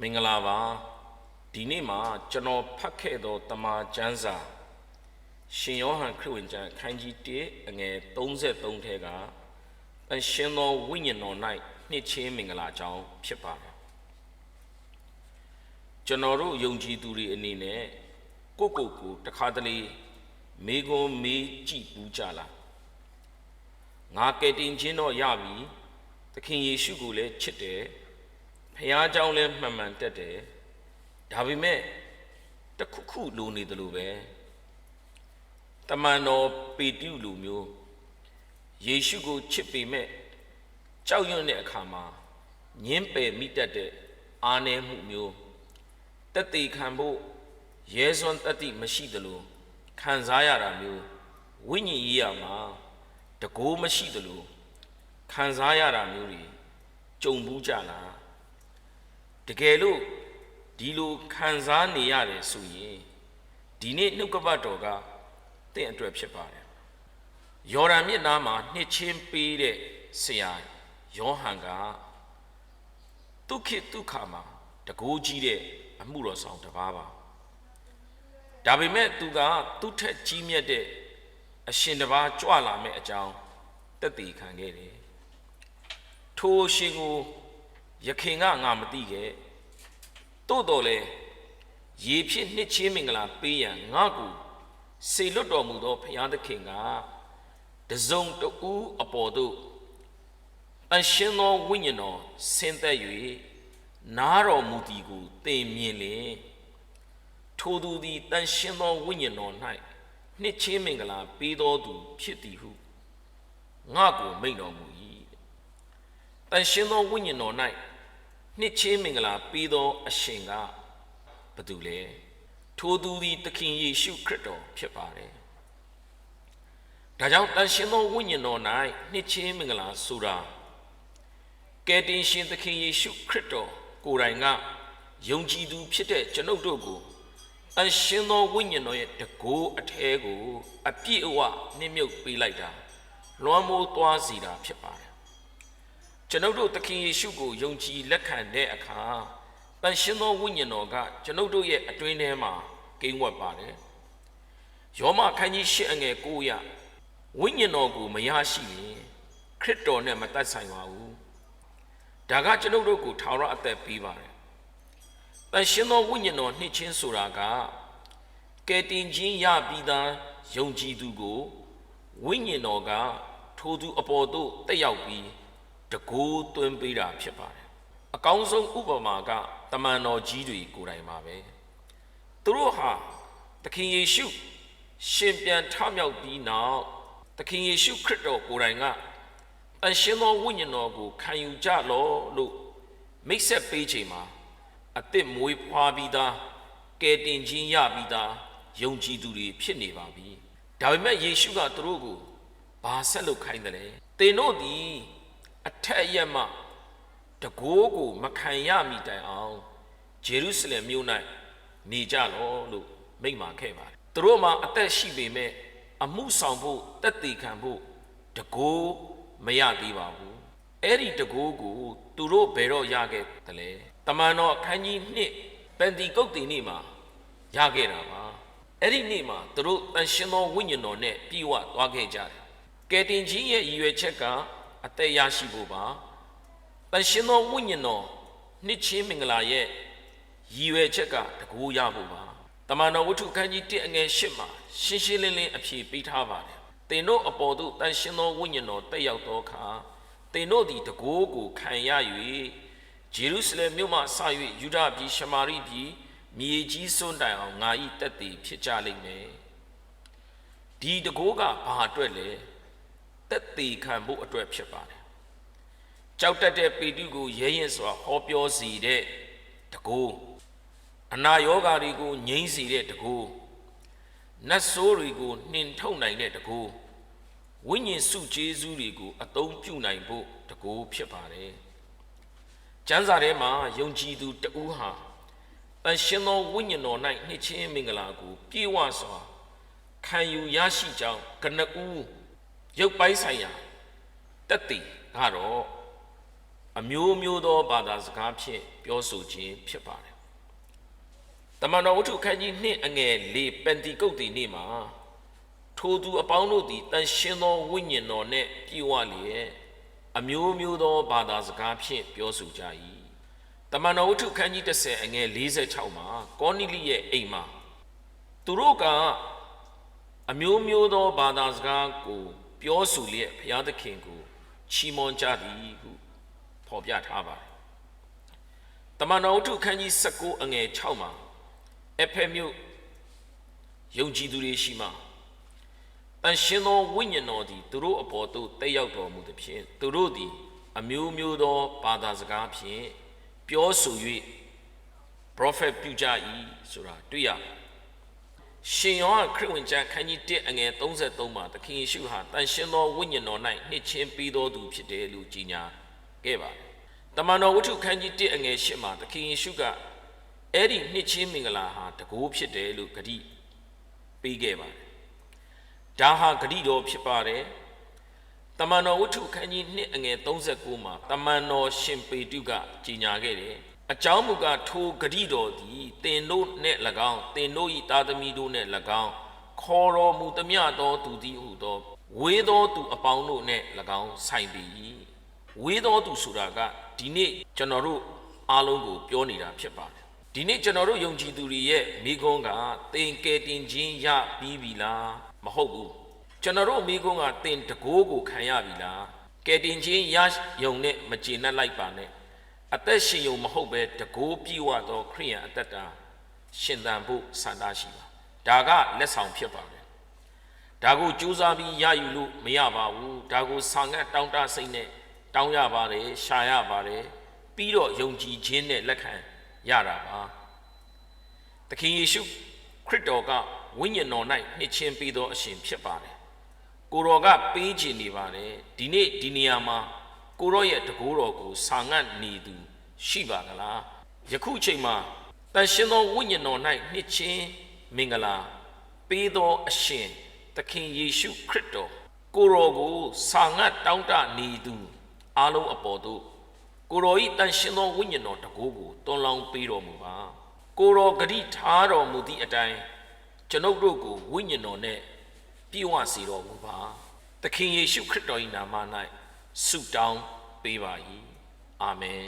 မင်္ဂလာပါဒီနေ့မှာကျွန်တော်ဖတ်ခဲ့သောတမန်ကျမ်းစာရှင်ယောဟန်ခရစ်ဝင်ကျမ်းအခန်းကြီး1အငယ်33ထဲကအရှင်သောဝိညာဉ်တော်၌နှစ်ချင်းမင်္ဂလာကြောင်းဖြစ်ပါတယ်ကျွန်တော်တို့ယုံကြည်သူတွေအနေနဲ့ကိုယ့်ကိုယ်ကိုတခါတလေမေကွန်မေးကြည့်ပူးကြလားငါကယ်တင်ခြင်းတော့ရပြီသခင်ယေရှုကိုလည်းချစ်တယ် ဖခင်เจ้าလည်းမှန်မှန်တက်တယ်ဒါပေမဲ့တစ်ခုခုလိုနေတယ်လို့ပဲတမန်တော်ပေတရုလူမျိုးယေရှုကိုချစ်ပေမဲ့ကြောက်ရွံ့တဲ့အခါမှာညင်းပယ်မိတတ်တဲ့အာနယ်မှုမျိုးတက်တေခံဖို့ရဲစွမ်းတတ္တိမရှိသလိုခံစားရတာမျိုးဝိညာဉ်ရေးရမှာတကိုးမရှိသလိုခံစားရတာမျိုးတွေကြုံဘူးကြလား တကယ်လို့ဒီလိုခံစားနေရတယ်ဆိုရင်ဒီနေ့နှုတ်ကပတ်တော်ကတင့်အတွက်ဖြစ်ပါတယ်ယော်ဒန်မြစ်နားမှာနှစ်ချင်းပေးတဲ့ဆရာယောဟန်ကဒုက္ခိဒုက္ခမှာတကိုးကြီးတဲ့အမှုတော်ဆောင်တစ်ပါးပါဒါပေမဲ့သူကသူ့ထက်ကြီးမြတ်တဲ့အရှင်တစ်ပါးကြွလာမဲ့အကြောင်းတက်တည်ခံခဲ့တယ်ထိုအရှင်ကို ယခင်ကငါမသိခဲ့သို့တော်လေရေဖြစ်နှစ်ချင်းမင်္ဂလာပေးရန်ငါ့ကိုစေလွတ်တော်မူသောဘုရားသခင်ကတစုံတူအပေါ်သို့တန်ရှင်းသောဝိညာဉ်တော်ဆင်းသက်၍နားတော်မူသည်ကိုသင်မြင်လေထိုသူသည်တန်ရှင်းသောဝိညာဉ်တော်၌နှစ်ချင်းမင်္ဂလာပေးတော်သူဖြစ်သည်ဟုငါ့ကိုမိန့်တော်မူ၏တန်ရှင်းသောဝိညာဉ်တော်၌ နှစ်ချင်းမင်္ဂလာပေးသောအရှင်ကဘယ်သူလဲထိုသူသည်သခင်ယေရှုခရစ်တော်ဖြစ်ပါတယ်ဒါကြောင့်တန်ရှင်းသောဝိညာဉ်တော်၌နှစ်ချင်းမင်္ဂလာဆိုတာကယ်တင်ရှင်သခင်ယေရှုခရစ်တော်ကိုယ်တိုင်ကယုံကြည်သူဖြစ်တဲ့ကျွန်ုပ်တို့ကိုတန်ရှင်းသောဝိညာဉ်တော်ရဲ့တကိုးအထဲကို အပြည့်အဝနှိမ့်မြုပ်ပေးလိုက်တာလွမ်းမိုးသွားစီတာဖြစ်ပါတယ် ကျွန်ုပ်တို့သခင်ယေရှုကိုယုံကြည်လက်ခံတဲ့အခါတန်ရှင်းသောဝိညာဉ်တော်ကကျွန်ုပ်တို့ရဲ့အတွင်းထဲမှာကိန်းဝတ်ပါတယ်ယောမခန်းကြီး၈အငယ်9ရဝိညာဉ်တော်ကိုမရရှိရင်ခရစ်တော်နဲ့မသက်ဆိုင်ပါဘူးဒါကကျွန်ုပ်တို့ကိုထာဝရအသက်ပေးပါတယ်တန်ရှင်းသောဝိညာဉ်တော်နှစ်ချင်းဆိုတာကကယ်တင်ခြင်းရပြီးသားယုံကြည်သူကိုဝိညာဉ်တော်ကထိုသူအပေါ်သို့တက်ရောက်ပြီး တကိုးသွင်းပေးတာဖြစ်ပါတယ်အကောင်းဆုံးဥပမာကတမန်တော်ကြီးတွေကိုယ်တိုင်ပါပဲသူတို့ဟာသခင်ယေရှုရှင်ပြန်ထမြောက်ပြီးနောက်သခင်ယေရှုခရစ်တော်ကိုယ်တိုင်ကအရှင်သောဝိညာဉ်တော်ကိုခံယူကြလောလို့မိတ်ဆက်ပေးချိန်မှာအသစ်မွေးဖွားပြီးသားကယ်တင်ခြင်းရပြီးသားယုံကြည်သူတွေဖြစ်နေပါပြီဒါပေမဲ့ယေရှုကသူတို့ကိုဘာဆက်လုပ်ခိုင်းတယ်လဲသင်တို့သည် အထက်ရက်မှတကိုးကိုမခံရမိတိုင်အောင်ဂျေရုဆလင်မြို့၌နေကြလောလို့မိန့်မာခဲ့ပါတယ်သူတို့မှာအသက်ရှိပေမဲ့အမှုဆောင်ဖို့တက်တည်ခံဖို့တကိုးမရသေးပါဘူးအဲ့ဒီတကိုးကိုသူတို့ဘယ်တော့ရခဲ့တယ်လဲတမန်တော်အခန်းကြီး1ပန်တီကုတ်တီနေ့မှာရခဲ့တာပါအဲ့ဒီနေ့မှာသူတို့တန်ရှင်သောဝိညာဉ်တော်နဲ့ပြည့်ဝသွားခဲ့ကြတယ်ကယ်တင်ကြီးရဲ့ရည်ရွယ်ချက်က အသက်ရရှိဖို့ပါတန်ရှင်သောဝိညာဉ်တော်နှစ်ချင်းမင်္ဂလာရဲ့ရည်ရွယ်ချက်ကတကူရဖို့ပါတမန်တော်ဝတ္ထုခန်းကြီး1အငယ်8မှာရှင်းရှင်းလင်းလင်းအဖြေပေးထားပါတယ်တင်တို့အပေါ်သို့တန်ရှင်သောဝိညာဉ်တော်တက်ရောက်သောအခါတင်တို့သည်တကူကိုခံရ၍ဂျေရုဆလင်မြို့မှဆ၍ယူဒပြည်ရှမာရိပြည်မြေကြီးစွန့်တိုင်အောင်ငါ၏တက်တည်ဖြစ်ကြလိမ့်မယ်ဒီတကူကဘာအတွက်လဲ တက်တည်ခံဖို့အတွက်ဖြစ်ပါတယ်ကြောက်တက်တဲ့ပေတုကိုရဲရင်စွာဟောပြောစီတဲ့တကိုးအနာယောဂါတွေကိုငြိမ့်စီတဲ့တကိုးနတ်ဆိုးတွေကိုနှင်ထုတ်နိုင်တဲ့တကိုးဝိညာဉ်စုကျေးဇူးတွေကိုအသုံးပြုနိုင်ဖို့တကိုးဖြစ်ပါတယ်ကျမ်းစာထဲမှာယုံကြည်သူတဦးဟာတန်ရှင်သောဝိညာဉ်တော်၌နှစ်ချင်းမင်္ဂလာကို ပြေဝစွာခံယူရရှိကြောင်းကနဦး ရုပ်ပိုင်းဆိုင်ရာတက်တည်ကတော့အမျိုးမျိုးသောဘာသာစကားဖြင့်ပြောဆိုခြင်းဖြစ်ပါတယ်တမန်တော်ဝတ္ထုခန်းကြီး2အငယ်၄ပန်တီကုတ်တီနေ့မှာထိုသူအပေါင်းတို့သည်တန်ရှင်းသောဝိညာဉ်တော်နှင့်ပြည့်ဝလျက်အမျိုးမျိုးသောဘာသာစကားဖြင့်ပြောဆိုကြ၏တမန်တော်ဝတ္ထုခန်းကြီး30အငယ်46မှာကောနိလိရဲ့အိမ်မှာသူတို့ကအမျိုးမျိုးသောဘာသာစကားကို ပြောဆိုလျက်ဘုရားသခင်ကိုချီးမွမ်းကြသည်ဟုဖော်ပြထားပါတယ်တမန်တော်ဝတ္ထုခန်းကြီး19အငယ်6မှာအဖက်မြို့ယုံကြည်သူတွေရှိမှတန်ရှင်သောဝိညာဉ်တော်သည်သူတို့အပေါ်သို့တက်ရောက်တော်မူသည်ဖြင့်သူတို့သည် အမျိုးမျိုးသောဘာသာစကားဖြင့်ပြောဆို၍ prophet ပြုကြ၏ဆိုတာတွေ့ရတယ် ရှင်ယောဟန်ခရစ်ဝင်ကျမ်းခန်းကြီး1အငယ်33မှာသခင်ယေရှုဟာတန်ရှင်သောဝိညာဉ်တော်၌နှစ်ချင်းပေးတော်သူဖြစ်တယ်လို့ကြီးညာခဲ့ပါတယ်။တမန်တော်ဝတ္ထုခန်းကြီး1အငယ်8မှာသခင်ယေရှုကအဲ့ဒီနှစ်ချင်းမင်္ဂလာဟာတကူဖြစ်တယ်လို့ဂတိပေးခဲ့ပါတယ်။ဒါဟာဂတိတော်ဖြစ်ပါတယ်။တမန်တော်ဝတ္ထုခန်းကြီး1အငယ်39မှာတမန်တော်ရှင်ပေတုကကြီးညာခဲ့တယ်။ အကြောင်းမူကားထိုဂတိတော်သည်တင်တို့နှင့်၎င်းတင်တို့၏တာသမီတို့နှင့်၎င်းခေါ်တော်မူသမျှသောသူသည်ဟုသောဝေသောသူအပေါင်းတို့နှင့်၎င်းဆိုင်ပေ၏ဝေသောသူဆိုတာကဒီနေ့ကျွန်တော်တို့အားလုံးကိုပြောနေတာဖြစ်ပါတယ်ဒီနေ့ကျွန်တော်တို့ယုံကြည်သူတွေရဲ့မိကုန်းကတင်ကယ်တင်ခြင်းရပြီးပြီလားမဟုတ်ဘူးကျွန်တော်တို့မိကုန်းကတင်တကိုးကိုခံရပြီလားကယ်တင်ခြင်းရယုံနဲ့မကျေနပ်လိုက်ပါနဲ့ အသက်ရှင်ုံမဟုတ်ပဲတကိုးပြေဝသောခရိယံအသက်တာရှင်သန်ဖို့ဆန္ဒရှိပါဒါကလက်ဆောင်ဖြစ်ပါတယ်ဒါကိုကြိုးစားပြီးရယူလို့မရပါဘူးဒါကိုဆောင်ငတ်တောင်းတစိတ်နဲ့တောင်းရပါတယ်ရှာရပါတယ်ပြီးတော့ယုံကြည်ခြင်းနဲ့လက်ခံရတာပါသခင်ယေရှုခရစ်တော်ကဝိညာဉ်တော်၌နှစ်ချင်းပေးသောအရှင်ဖြစ်ပါတယ်ကိုတော်ကပေးခြင်းနေပါတယ်ဒီနေ့ဒီနေရာမှာ ကိုရော့ရဲ့တကိုးတော်ကိုစာငတ်နေသူ ရှိပါကလားယခုချိန်မှာတန်ရှင်သောဝိညာဉ်တော်၌နှစ်ချင်းမင်္ဂလာ ပေးသောအရှင်သခင်ယေရှုခရစ်တော်ကိုရောကိုစာငတ်တောင်းတနေသူအားလုံးအပေါ်သို့ကိုရောဤတန်ရှင်သောဝိညာဉ်တော်တကိုးကိုတွန်းလောင်းပေးတော်မူပါကိုရောဂတိထားတော်မူသည့်အတိုင်းကျွန်ုပ်တို့ကိုဝိညာဉ်တော်နဲ့ပြည့်ဝစေတော်မူပါသခင်ယေရှုခရစ်တော်၏နာမ၌ ဆုတောင်းပေးပါ၏အာမင်